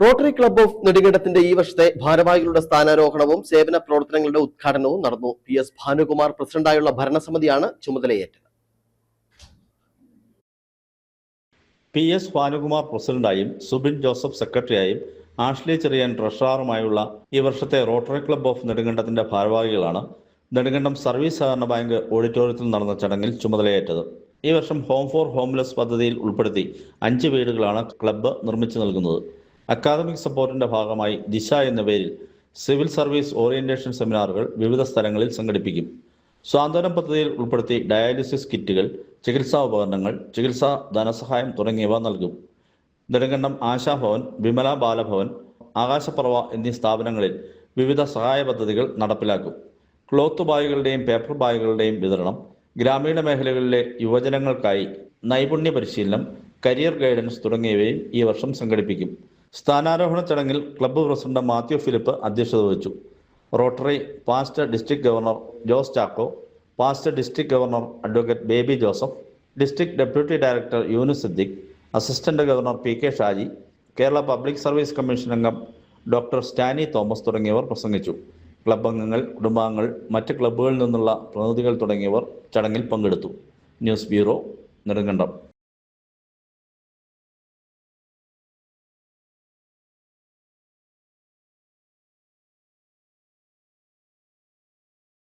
Rotary club of നെടുങ്കണ്ടത്തിന്റെ ഈ വർഷത്തെ ഭാരവാഹികളുടെ സ്ഥാനാരോഹണവും സേവന പ്രവർത്തനങ്ങളുടെ ഉദ്ഘാടനവും നടന്നു. പി എസ് ഭാനുകുമാർ പ്രസിഡന്റായുള്ള ഭരണസമിതിയാണ് ചുമതലയേറ്റത്. പി എസ് ഭാനുകുമാർ പ്രസിഡന്റായും സുബിൻ ജോസഫ് സെക്രട്ടറിയായും ആഷ്ലി ചെറിയാൻ ട്രഷറാറുമായുള്ള ഈ വർഷത്തെ റോട്ടറി ക്ലബ്ബ് ഓഫ് നെടുങ്കണ്ടത്തിന്റെ ഭാരവാഹികളാണ് നെടുങ്കണ്ടം സർവീസ് സഹകരണ ബാങ്ക് ഓഡിറ്റോറിയത്തിൽ നടന്ന ചടങ്ങിൽ ചുമതലയേറ്റത്. ഈ വർഷം ഹോം ഫോർ ഹോംലെസ് പദ്ധതിയിൽ ഉൾപ്പെടുത്തി അഞ്ച് വീടുകളാണ് ക്ലബ്ബ് നിർമ്മിച്ചു നൽകുന്നത്. അക്കാദമിക് സപ്പോർട്ടിന്റെ ഭാഗമായി ദിശ എന്ന പേരിൽ സിവിൽ സർവീസ് ഓറിയന്റേഷൻ സെമിനാറുകൾ വിവിധ സ്ഥലങ്ങളിൽ സംഘടിപ്പിക്കും. സ്വാന്തനം പദ്ധതിയിൽ ഉൾപ്പെടുത്തി ഡയാലിസിസ് കിറ്റുകൾ ചികിത്സാ ഉപകരണങ്ങൾ ചികിത്സാ ധനസഹായം തുടങ്ങിയവ നൽകും. നെടുങ്കണ്ടം ആശാഭവൻ വിമല ബാലഭവൻ ആകാശപ്രവ എന്നീ സ്ഥാപനങ്ങളിൽ വിവിധ സഹായ പദ്ധതികൾ നടപ്പിലാക്കും. ക്ലോത്ത് ബാഗുകളുടെയും പേപ്പർ ബാഗുകളുടെയും വിതരണം ഗ്രാമീണ മേഖലകളിലെ യുവജനങ്ങൾക്കായി നൈപുണ്യ പരിശീലനം കരിയർ ഗൈഡൻസ് തുടങ്ങിയവയും ഈ വർഷം സംഘടിപ്പിക്കും. സ്ഥാനാരോഹണ ചടങ്ങിൽ ക്ലബ്ബ് പ്രസിഡന്റ് മാത്യു ഫിലിപ്പ് അധ്യക്ഷത വഹിച്ചു. Rotary past district governor Jose Chacko past district governor advocate Baby Joseph district deputy director യൂനു Siddique assistant governor P K Shaji Kerala public service commission അംഗം ഡോക്ടർ സ്റ്റാനി തോമസ് തുടങ്ങിയവർ പ്രസംഗിച്ചു. Club അംഗങ്ങൾ കുടുംബാംഗങ്ങൾ മറ്റ് ക്ലബ്ബുകളിൽ നിന്നുള്ള പ്രതിനിധികൾ തുടങ്ങിയവർ ചടങ്ങിൽ പങ്കെടുത്തു. News bureau Nedumkandam.